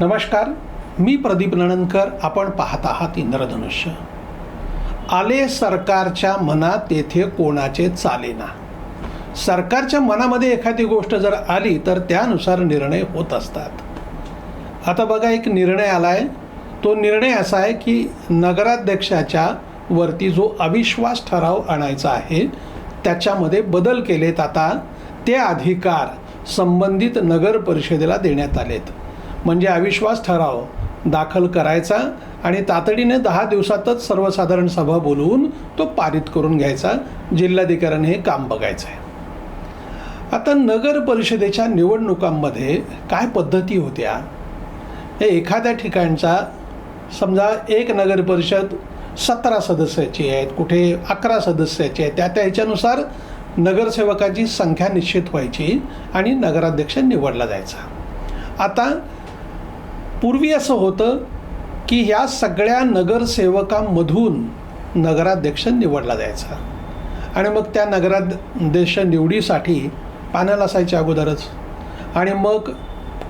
नमस्कार मी प्रदीप नणनकर आपण पाहत आहात इंद्रधनुष्य. आले सरकारच्या मनात तेथे कोणाचे चालेना सरकारच्या मनामध्ये एखादी गोष्ट जर आली तर त्यानुसार निर्णय होत असतात. आता बघा एक निर्णय आला आहे तो निर्णय असा आहे की नगराध्यक्षाच्या वरती जो अविश्वास ठराव आणायचा आहे त्याच्यामध्ये बदल केलेत आता. ते अधिकार संबंधित नगर परिषदेला देण्यात आलेत. म्हणजे अविश्वास ठराव दाखल करायचा आणि तातडीने दहा दिवसातच सर्वसाधारण सभा बोलवून तो पारित करून घ्यायचा. जिल्हाधिकाऱ्याने हे काम बघायचं आहे आता नगर परिषदेच्या निवडणुकांमध्ये काय पद्धती होत्या? हे एखाद्या ठिकाणचा समजा एक नगर परिषद सतरा सदस्याची आहेत कुठे अकरा सदस्याची आहेत त्या त्या ह्याच्यानुसार नगरसेवकाची संख्या निश्चित व्हायची आणि नगराध्यक्ष निवडला जायचा. आता पूर्वी असं होतं की ह्या सगळ्या नगरसेवकांमधून नगराध्यक्ष निवडला जायचा. आणि मग त्या नगराध्यक्ष निवडीसाठी पॅनल असायच्या अगोदरच. आणि मग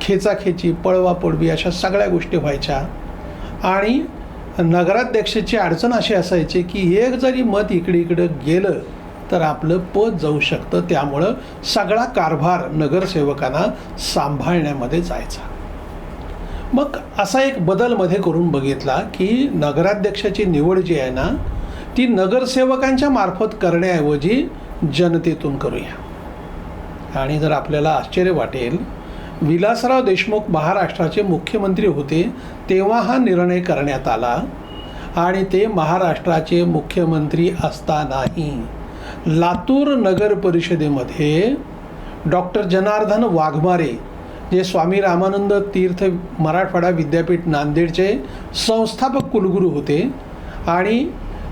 खेचाखेची पळवापळवी अशा सगळ्या गोष्टी व्हायच्या. आणि नगराध्यक्षाची अडचण अशी असायची की एक जरी मत इकडे इकडं गेलं तर आपलं पद जाऊ शकतं. त्यामुळं सगळा कारभार नगरसेवकांना सांभाळण्यामध्ये जायचा. मग असा एक बदलमध्ये करून बघितला की नगराध्यक्षाची निवड जी आहे ना ती नगरसेवकांच्या मार्फत करण्याऐवजी जनतेतून करूया. आणि जर आपल्याला आश्चर्य वाटेल विलासराव देशमुख महाराष्ट्राचे मुख्यमंत्री होते तेव्हा हा निर्णय करण्यात आला आणि ते महाराष्ट्राचे मुख्यमंत्री असतानाही लातूर नगर परिषदेमध्ये डॉक्टर जनार्दन वाघमारे जे स्वामी रामानंद तीर्थ मराठवाडा विद्यापीठ नांदेडचे संस्थापक कुलगुरू होते आणि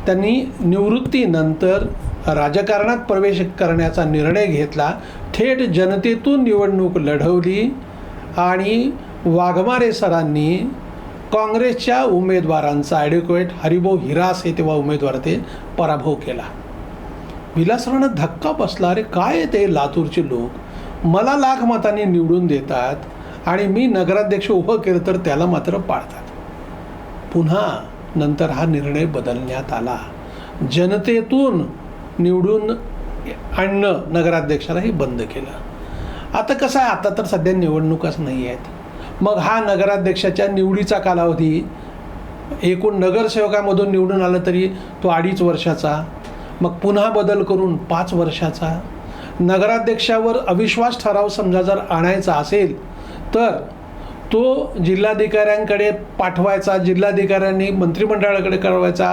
त्यांनी निवृत्तीनंतर राजकारणात प्रवेश करण्याचा निर्णय घेतला. थेट जनतेतून निवडणूक लढवली आणि वाघमारे सरांनी काँग्रेसच्या उमेदवारांचा ॲडव्होकेट हरिभाऊ हिरास हे तेव्हा उमेदवार ते पराभव केला. विलासरावांना धक्का बसला अरे काय ते लातूरचे लोक? मला लाख मतांनी निवडून देतात आणि मी नगराध्यक्ष उभं केलं तर त्याला मात्र पाळतात. पुन्हा नंतर हा निर्णय बदलण्यात आला. जनतेतून निवडून आणणं नगराध्यक्षाला हे बंद केलं. आता कसं आहे? आता तर सध्या निवडणुकाच नाही आहेत. मग हा नगराध्यक्षाच्या निवडीचा कालावधी एकूण नगरसेवकामधून निवडून आलं तरी तो अडीच वर्षाचा. मग पुन्हा बदल करून पाच वर्षाचा. नगराध्यक्षावर अविश्वास ठराव समजा जर आणायचा असेल तर तो जिल्हाधिकाऱ्यांकडे पाठवायचा जिल्हाधिकाऱ्यांनी मंत्रिमंडळाकडे कळवायचा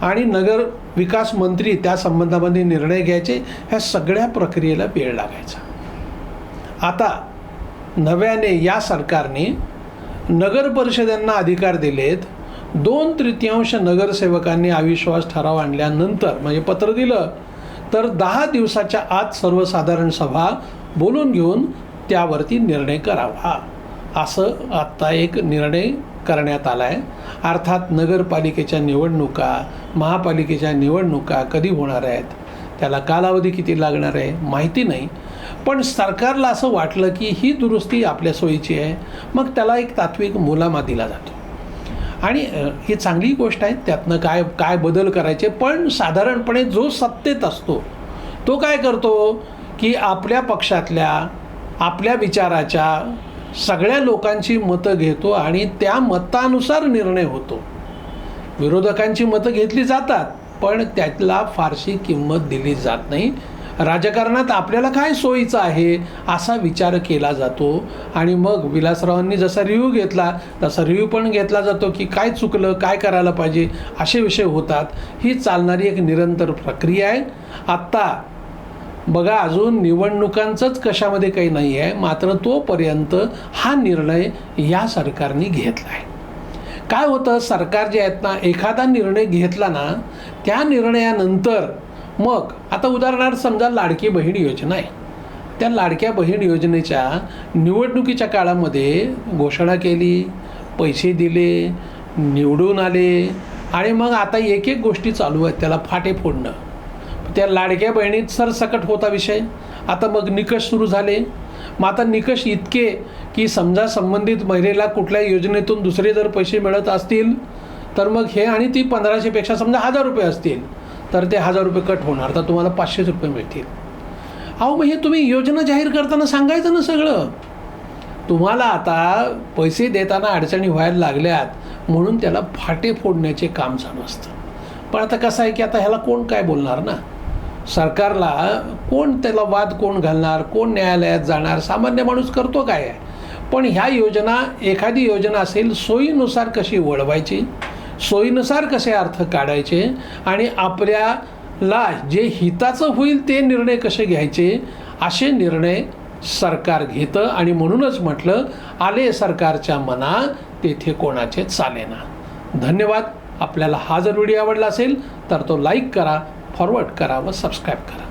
आणि नगर विकास मंत्री त्या संबंधामध्ये निर्णय घ्यायचे ह्या सगळ्या प्रक्रियेला वेळ लागायचा. आता नव्याने या सरकारने नगर परिषदांना अधिकार दिलेत. दोन तृतीयांश नगरसेवकांनी अविश्वास ठराव आणल्यानंतर म्हणजे पत्र दिलं तर दहा दिवसाच्या आत सर्वसाधारण सभा बोलून घेऊन त्यावरती निर्णय करावा. असं आत्ता एक निर्णय करण्यात आला आहे अर्थात नगरपालिकेच्या निवडणुका महापालिकेच्या निवडणुका कधी होणार आहेत? त्याला कालावधी किती लागणार आहे माहिती नाही. पण सरकारला असं वाटलं की ही दुरुस्ती आपल्या सोयीची आहे. मग त्याला एक तात्विक मुलामा दिला जातो. आणि ही चांगली गोष्ट आहे त्यातनं काय काय बदल करायचे पण साधारणपणे जो सत्तेत असतो तो काय करतो की आपल्या पक्षातल्या आपल्या विचाराच्या सगळ्या लोकांची मतं घेतो आणि त्या मतानुसार निर्णय होतो. विरोधकांची मतं घेतली जातात पण त्यातला फारशी किंमत दिली जात नाही. राजकारणात आपल्याला काय सोयीचं आहे असा विचार केला जातो. आणि मग विलासरावांनी जसा रिव्ह्यू घेतला तसा रिव्ह्यू पण घेतला जातो की काय चुकलं काय करायला पाहिजे असे विषय होतात. ही चालणारी एक निरंतर प्रक्रिया आहे. आत्ता बघा अजून निवडणुकांचंच कशामध्ये काही नाही आहे. मात्र तोपर्यंत हा निर्णय या सरकारने घेतला आहे काय होतं सरकार जे आहेत ना एखादा निर्णय घेतला ना त्या निर्णयानंतर मग आता उदाहरणार्थ समजा लाडकी बहीण योजना आहे. त्या लाडक्या बहीण योजनेच्या निवडणुकीच्या काळामध्ये घोषणा केली पैसे दिले निवडून आले आणि मग आता एक एक गोष्टी चालू आहेत त्याला फाटे फोडणं. त्या लाडक्या बहिणीत सरसकट होता विषय. आता मग निकष सुरू झाले. मग आता निकष इतके की समजा संबंधित महिलेला कुठल्या योजनेतून दुसरे जर पैसे मिळत असतील तर मग हे आणि ती पंधराशेपेक्षा समजा हजार रुपये असतील. तर ते हजार रुपये कट होणार तर तुम्हाला पाचशेच रुपये मिळतील. अहो मग हे तुम्ही योजना जाहीर करताना सांगायचं ना सगळं. तुम्हाला आता पैसे देताना अडचणी व्हायला लागल्यात म्हणून त्याला फाटे फोडण्याचे काम चालू असतं. पण आता कसं आहे की आता ह्याला कोण काय बोलणार ना? सरकारला कोण त्याला वाद कोण घालणार कोण न्यायालयात जाणार सामान्य माणूस करतो काय? पण ह्या योजना एखादी योजना असेल सोयीनुसार कशी वळवायची? सोयीनुसार कसे अर्थ काढायचे आणि आपल्याला जे हिताचं होईल ते निर्णय कसे घ्यायचे असे निर्णय सरकार घेतं आणि म्हणूनच म्हटलं आले सरकारच्या मना तेथे कोणाचे चालेना धन्यवाद. आपल्याला हा जर व्हिडिओ आवडला असेल तर तो लाईक करा फॉरवर्ड करा व सबस्क्राईब करा.